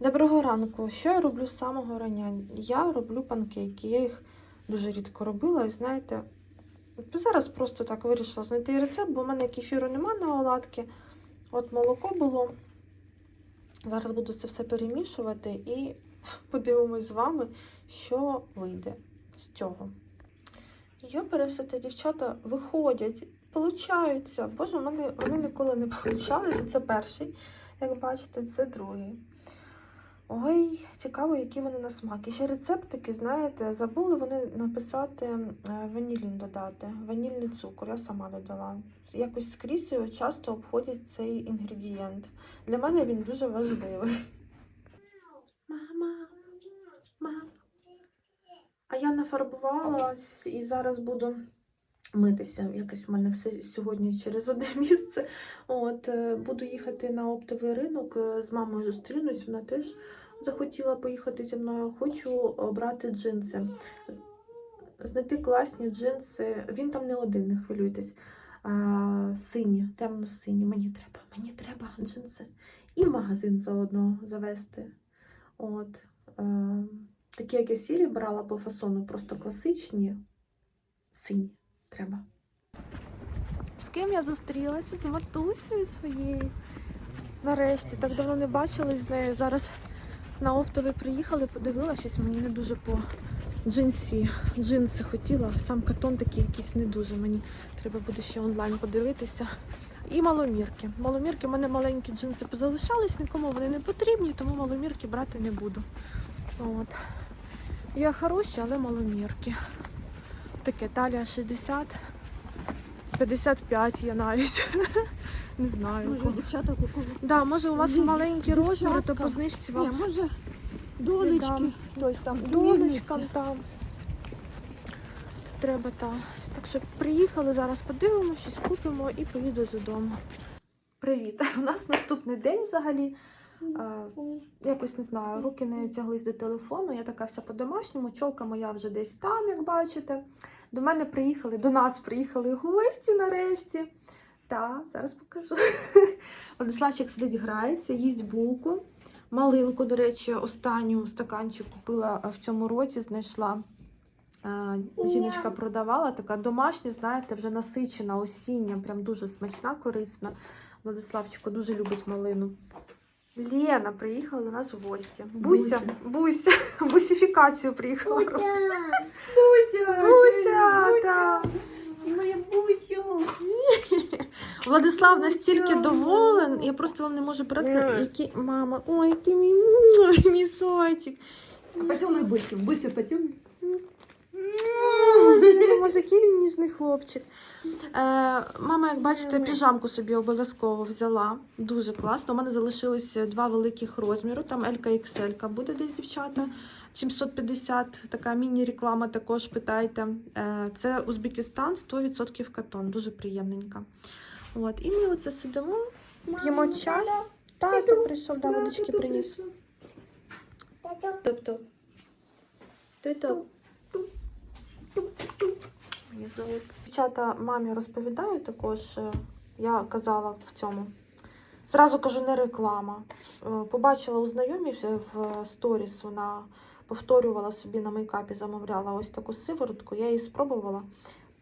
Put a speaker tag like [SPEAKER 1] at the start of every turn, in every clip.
[SPEAKER 1] Доброго ранку. Що я роблю з самого рання? Я роблю панкейки. Я їх дуже рідко робила, і знаєте, зараз просто так вирішила знайти рецепт, бо в мене кефіру нема на оладки. От молоко було. Зараз буду це все перемішувати і подивимось з вами, що вийде з цього. Йопересити, дівчата виходять, получаються. Боже, в мене вони ніколи не получалися. Це перший. Як бачите, це другий. Ой, цікаво, які вони на смак. І ще рецептики, знаєте, забули вони написати е, ванілін додати, ванільний цукор. Я сама додала. Якось скрізь часто обходять цей інгредієнт. Для мене він дуже важливий. Мама, мама. А я нафарбувалась і зараз буду митися. Якось в мене все сьогодні через одне місце. От, е, буду їхати на оптовий ринок. е, З мамою зустрінусь. Вона теж захотіла поїхати зі мною. Хочу обрати джинси. Знайти класні джинси. Він там не один, не хвилюйтесь. А, сині, темно-сині. Мені треба, мені треба джинси. І в магазин заодно завести. От. Е, такі, як я сірі брала по фасону, просто класичні. Сині треба. З ким я зустрілася? З матусею своєю. Нарешті, так давно не бачилась з нею. Зараз на оптовий приїхали, подивилася, щось мені не дуже по джинсі. Джинси хотіла, сам катон такий якийсь не дуже. Мені треба буде ще онлайн подивитися. І маломірки. Маломірки, в мене маленькі джинси позалишались, нікому вони не потрібні, тому маломірки брати не буду. От. Я хороші, але маломірки. Таке талія 60, 55 є навіть. Не знаю.
[SPEAKER 2] Може, дівчата купили?
[SPEAKER 1] Да, може у вас
[SPEAKER 2] Ді-
[SPEAKER 1] маленькі розміри, то по знижці
[SPEAKER 2] Ні,
[SPEAKER 1] вам
[SPEAKER 2] може, донечки. Хтось там
[SPEAKER 1] донечкам
[SPEAKER 2] племінниці.
[SPEAKER 1] там. Треба так. Так що приїхали, зараз подивимося, щось купимо і поїду додому. Привіт! У нас наступний день взагалі. Якось не знаю, руки не тяглись до телефону. Я така вся по-домашньому. Чолка моя вже десь там, як бачите. До мене приїхали, до нас приїхали гості нарешті. Та, зараз покажу. Владиславчик сидить, грається, їсть булку. Малинку, до речі, останню стаканчик купила в цьому році, знайшла. Жіночка продавала, така домашня, знаєте, вже насичена осіння, прям дуже смачна, корисна. Владиславчику дуже любить малину. Лена приїхала до нас в гості. Буся, Буся, бусифікацію приїхала. робити.
[SPEAKER 2] Буся!
[SPEAKER 1] Буся, так.
[SPEAKER 2] Моя Бусю!
[SPEAKER 1] Владислав
[SPEAKER 2] Буся.
[SPEAKER 1] настільки доволен, я просто вам не можу передати,
[SPEAKER 2] Ой.
[SPEAKER 1] який мама. Ой, який мій, м, мій сочик.
[SPEAKER 2] А потім і Бусю. Бусю, потім.
[SPEAKER 1] Ніжний хлопчик. Е, мама, як бачите, піжамку собі обов'язково взяла. Дуже класно. У мене залишилися два великих розміру. Там Елька і XL буде десь, дівчата. 750, така міні-реклама також питайте. Е, це Узбекистан, 100% катон. Дуже приємненька. От, і ми оце сидимо, п'ємо чай. Тато прийшов, да, водички приніс. Тобто. Тито. Мені зовут. Дівчата мамі розповідаю також. е, Я казала в цьому. Зразу кажу, не реклама. Е, Побачила у знайомій в сторіс, вона повторювала собі на мейкапі, замовляла ось таку сиворотку. Я її спробувала.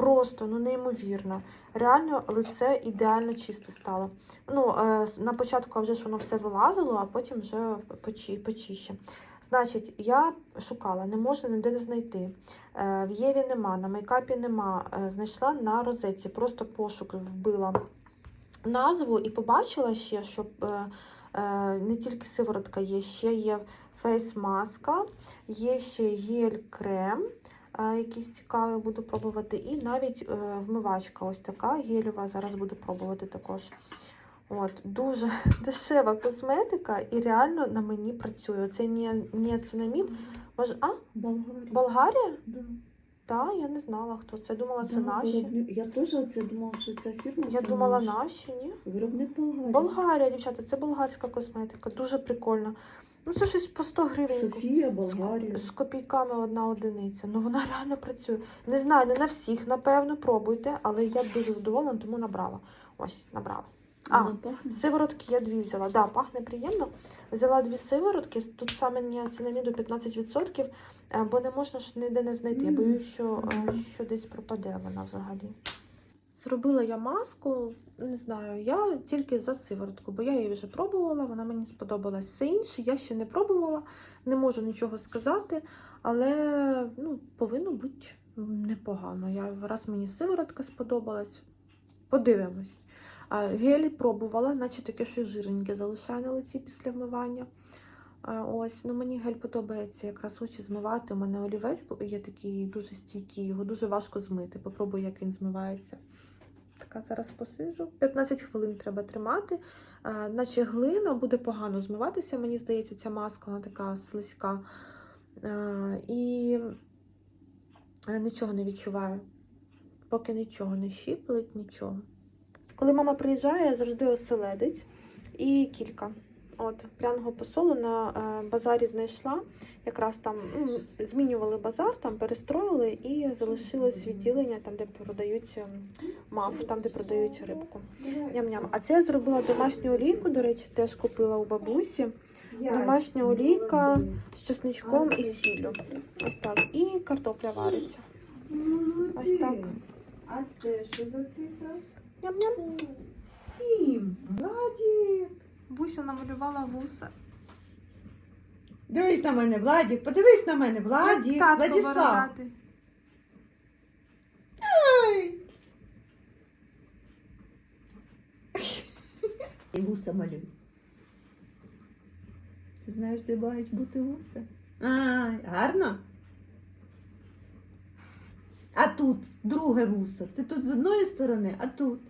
[SPEAKER 1] Просто ну неймовірно. Реально лице ідеально чисте стало. Ну, е, на початку вже ж воно все вилазило, а потім вже почи, почище. Значить, я шукала, не можна ніде не знайти. Е, В Єві нема, на мейкапі нема. Е, Знайшла на розетці, просто пошук вбила назву і побачила ще, що не тільки сиворотка є, ще є фейс-маска, є ще гель-крем. Якийсь цікавий буду пробувати, і навіть е, вмивачка ось така гелєва. Зараз буду пробувати також. От, дуже дешева косметика і реально на мені працює. Це не, не цинамід. Може, а?
[SPEAKER 2] Болгарія.
[SPEAKER 1] Болгарія?
[SPEAKER 2] Да.
[SPEAKER 1] Так, я не знала, хто це. Думала, це
[SPEAKER 2] Да,
[SPEAKER 1] наші.
[SPEAKER 2] виробник- Я теж це думала, що це фірма.
[SPEAKER 1] Я
[SPEAKER 2] це
[SPEAKER 1] думала, наші, ні?
[SPEAKER 2] Виробник Болгарії.
[SPEAKER 1] Болгарія, дівчата, це болгарська косметика, дуже прикольно. Ну, це щось по 100 гривень.
[SPEAKER 2] Софія,
[SPEAKER 1] З,
[SPEAKER 2] Болгарія.
[SPEAKER 1] з копійками одна одиниця. Ну вона реально працює. Не знаю, не на всіх, напевно, пробуйте, але я дуже задоволена, тому набрала. Ось, набрала. А,
[SPEAKER 2] пахне.
[SPEAKER 1] Сиворотки я дві взяла. Да, пахне приємно. Взяла дві сиворотки. Тут саме ніацинаміду 15%, е, бо не можна ж ніде не знайти. Я боюсь, що, е, що десь пропаде вона взагалі. Зробила я маску, не знаю, я тільки за сиворотку, бо я її вже пробувала, вона мені сподобалась. Все інше я ще не пробувала, не можу нічого сказати, але ну, повинно бути непогано. Я, раз мені сиворотка сподобалась, подивимось. Гелі пробувала, наче таке щось жирненьке залишає на лиці після вмивання. Ось, ну мені гель подобається якраз очі змивати. У мене олівець є такий дуже стійкий, його дуже важко змити. Попробую, як він змивається. Така зараз посижу. 15 хвилин треба тримати. А, наче глина буде погано змиватися. Мені здається, ця маска вона така слизька. А, і е, нічого не відчуваю. Поки нічого не щиплить, нічого. Коли мама приїжджає, я завжди оселедець і кілька. От, пряного посолу на е, базарі знайшла. Якраз там ну, змінювали базар, там перестроїли і залишилось відділення, там, де продають е, мав, там, де продають рибку. Ням-ням. А це я зробила домашню олійку, до речі, теж купила у бабусі. Домашня олійка з чесничком і сіллю. Ось так. І картопля вариться. Ось так.
[SPEAKER 2] А це що за цифра?
[SPEAKER 1] Ням-ням.
[SPEAKER 2] Сім. Владік.
[SPEAKER 1] Буся намалювала вуса.
[SPEAKER 2] Дивись на мене, Владік, подивись на мене, Владік,
[SPEAKER 1] Татко
[SPEAKER 2] Владіслав.
[SPEAKER 1] бородатий.
[SPEAKER 2] Ой. І вуса малюй. Ти знаєш, де мають бути вуса? А, гарно? А тут друге вусо. Ти тут з одної сторони, а тут.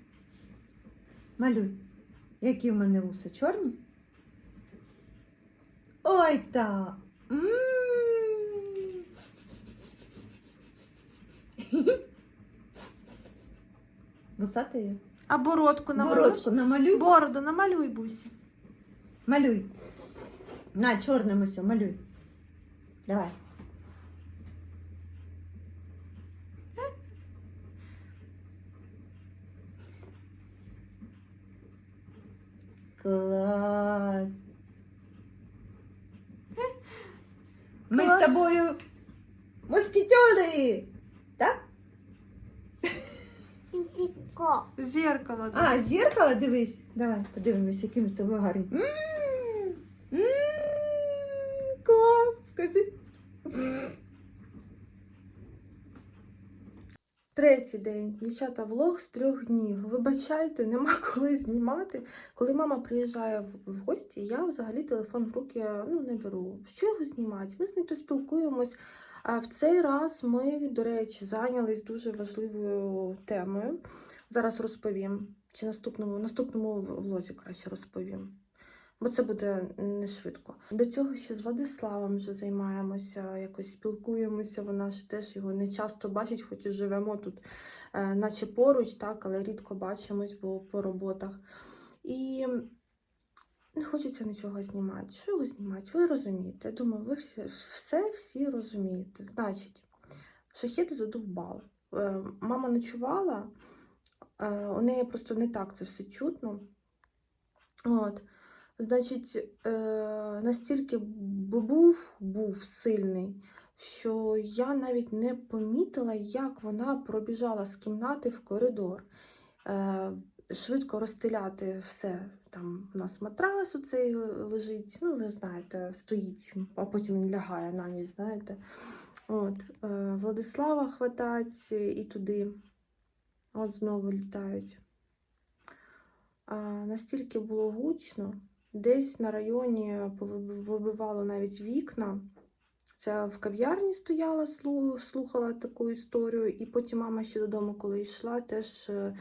[SPEAKER 2] Малюй. Які в мене вуса? Чорні? Ой та. М. Вусата я?
[SPEAKER 1] А бородку намалюєш?
[SPEAKER 2] Бородку намалюй.
[SPEAKER 1] Бороду намалюй, Бусі.
[SPEAKER 2] Малюй. На, чорним ось, малюй. Давай. Клас. Ми з
[SPEAKER 1] Клас.
[SPEAKER 2] тобою москітьори. Так?
[SPEAKER 1] Зеркало. да.
[SPEAKER 2] А, зеркало дивись. Давай, подивимось, яким з тобою гарний. М, м, Клас, скажи.
[SPEAKER 1] Третій день. Дівчата, влог з трьох днів. Вибачайте, нема коли знімати. Коли мама приїжджає в- гості, я взагалі телефон в руки ну, не беру. Що його знімати? Ми з ним то спілкуємось. А в цей раз ми, до речі, зайнялись дуже важливою темою. Зараз розповім. Чи наступному, наступному влозі краще розповім. Бо це буде не швидко. До цього ще з Владиславом вже займаємося, якось спілкуємося. Вона ж теж його не часто бачить, хоч і живемо тут, е, наче поруч, так, але рідко бачимось, бо по роботах. І не хочеться нічого знімати. Що його знімати? Ви розумієте. Я думаю, ви всі, все всі розумієте. Значить, шахеди задовбали. Е, Мама ночувала, е, у неї просто не так це все чутно. От. Значить, е, настільки був, був сильний, що я навіть не помітила, як вона пробіжала з кімнати в коридор. Е, швидко розстеляти все. Там у нас матрас оцей лежить, ну, ви знаєте, стоїть, а потім він лягає на ніч, знаєте. От, е, Владислава хватать і туди. От знову літають. А, настільки було гучно, десь на районі вибивало навіть вікна. Це в кав'ярні стояла, слухала таку історію, і потім мама ще додому, коли йшла, теж е,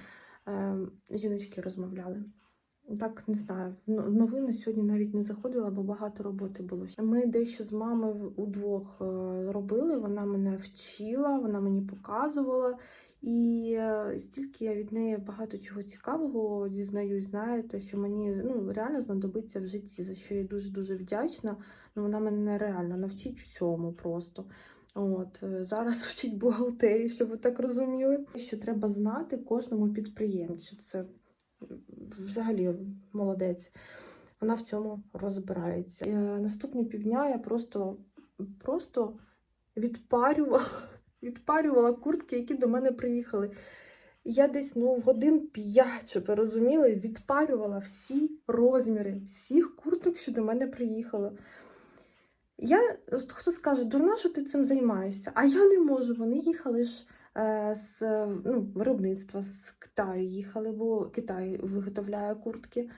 [SPEAKER 1] е, жіночки розмовляли. Так, не знаю, новини сьогодні навіть не заходила, бо багато роботи було. Ми дещо з мамою удвох е, робили. Вона мене вчила, вона мені показувала. І е, стільки я від неї багато чого цікавого дізнаюсь, знаєте, що мені ну, реально знадобиться в житті, за що я дуже-дуже вдячна. Ну, вона мене реально навчить всьому просто. От, е, зараз вчить бухгалтерії, щоб ви так розуміли. Що треба знати кожному підприємцю. Це взагалі молодець. Вона в цьому розбирається. Е, наступні півдня я просто, просто відпарювала, відпарювала куртки, які до мене приїхали. Я десь ну, годин п'ять, щоб ви розуміли, відпарювала всі розміри, всіх курток, що до мене приїхало. Я, хто скаже, дурна, що ти цим займаєшся? А я не можу. Вони їхали ж е, з ну, виробництва з Китаю їхали, бо Китай виготовляє куртки.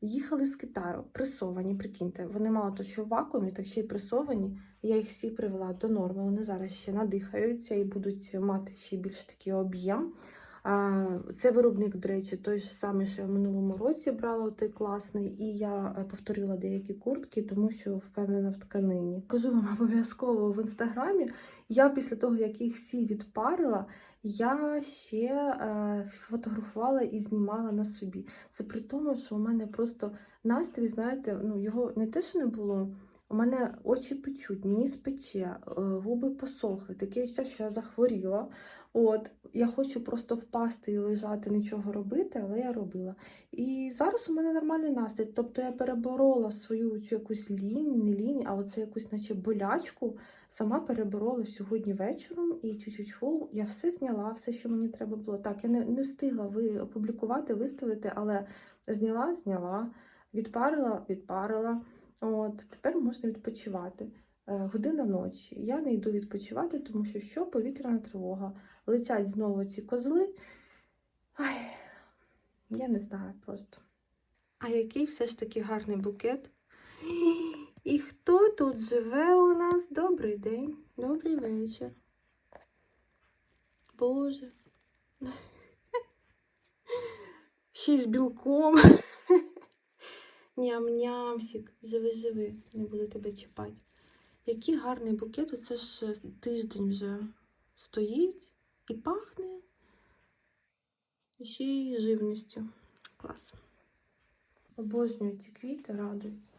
[SPEAKER 1] Їхали з Китаю, пресовані, прикиньте. Вони мало то, що в вакуумі, так ще й пресовані. Я їх всі привела до норми. Вони зараз ще надихаються і будуть мати ще більш такий об'єм. Це виробник, до речі, той ж самий, що я в минулому році брала, той класний, і я е, повторила деякі куртки, тому що впевнена в тканині. Кажу вам обов'язково в інстаграмі. Я після того, як їх всі відпарила, я ще е, фотографувала і знімала на собі. Це при тому, що у мене просто настрій, знаєте, ну його не те, що не було. У мене очі печуть, ніс пече, е, губи посохли. Таке відчуття, що я захворіла. От, я хочу просто впасти і лежати, нічого робити, але я робила. І зараз у мене нормальний настрій. Тобто я переборола свою цю якусь лінь, не лінь, а оце якусь, наче болячку, сама переборола сьогодні вечором і тю-тю-тю, я все зняла, все, що мені треба було. Так, я не, не встигла ви опублікувати, виставити, але зняла, зняла, відпарила, відпарила. От, тепер можна відпочивати. Е, Година ночі. Я не йду відпочивати, тому що що повітряна тривога. Летять знову ці козли. Ай, я не знаю просто. А який все ж таки гарний букет. І хто тут живе у нас? Добрий день, добрий вечір. Боже. Ще й з білком. Ням-нямсік, живи-живи, не буду тебе чіпати. Який гарний букет, оце ж тиждень вже стоїть і пахне. І ще й живністю. Клас. Обожнюю ці квіти, радують.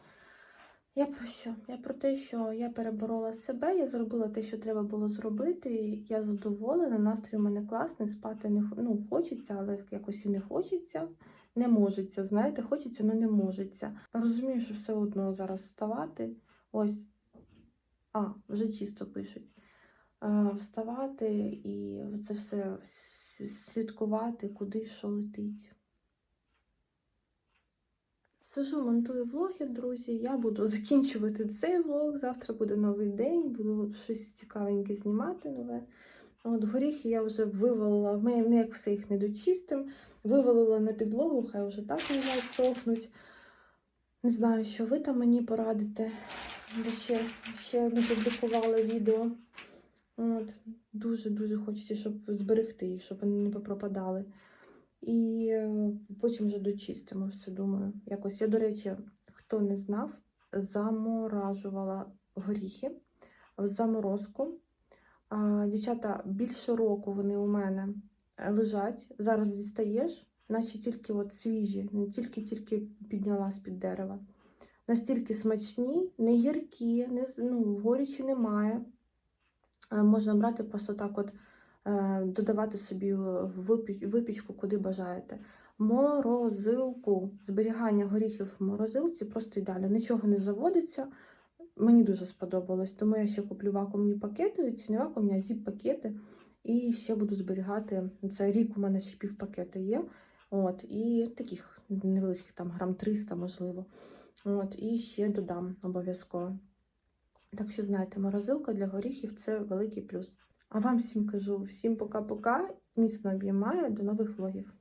[SPEAKER 1] Я про що? Я про те, що я переборола себе, я зробила те, що треба було зробити. Я задоволена, настрій у мене класний, спати не ну, хочеться, але якось і не хочеться. Не можеться, знаєте, хочеться, але не можеться. Розумію, що все одно зараз вставати. Ось, а, вже чисто пишуть. Вставати і це все слідкувати, куди що летить. Сижу, монтую влоги, друзі. Я буду закінчувати цей влог. Завтра буде новий день, буду щось цікавеньке знімати нове. От горіхи я вже вивалила, ми не як все їх не дочистим. Вивалила на підлогу, хай вже так лежать, сохнуть. Не знаю, що ви там мені порадите, бо ще, ще не публікувала відео. Дуже-дуже хочеться, щоб зберегти їх, щоб вони не попропадали. І е, потім вже дочистимо все, думаю. Якось я, до речі, хто не знав, заморажувала горіхи в заморозку. Дівчата, більше року вони у мене е, лежать. Зараз дістаєш, наче тільки от свіжі, не тільки-тільки підняла з-під дерева. Настільки смачні, не гіркі, не, ну, горічі немає. Е, Можна брати просто так от додавати собі випічку, куди бажаєте. Морозилку. Зберігання горіхів в морозилці просто ідеально. Нічого не заводиться. Мені дуже сподобалось, тому я ще куплю вакуумні пакети, ці не вакуумні, а зіп-пакети. І ще буду зберігати. Це рік у мене ще півпакета є. От, і таких невеличких, там грам 300, можливо. От, і ще додам обов'язково. Так що, знаєте, морозилка для горіхів це великий плюс. А вам всім кажу, всім пока-пока, міцно обіймаю, до нових влогів.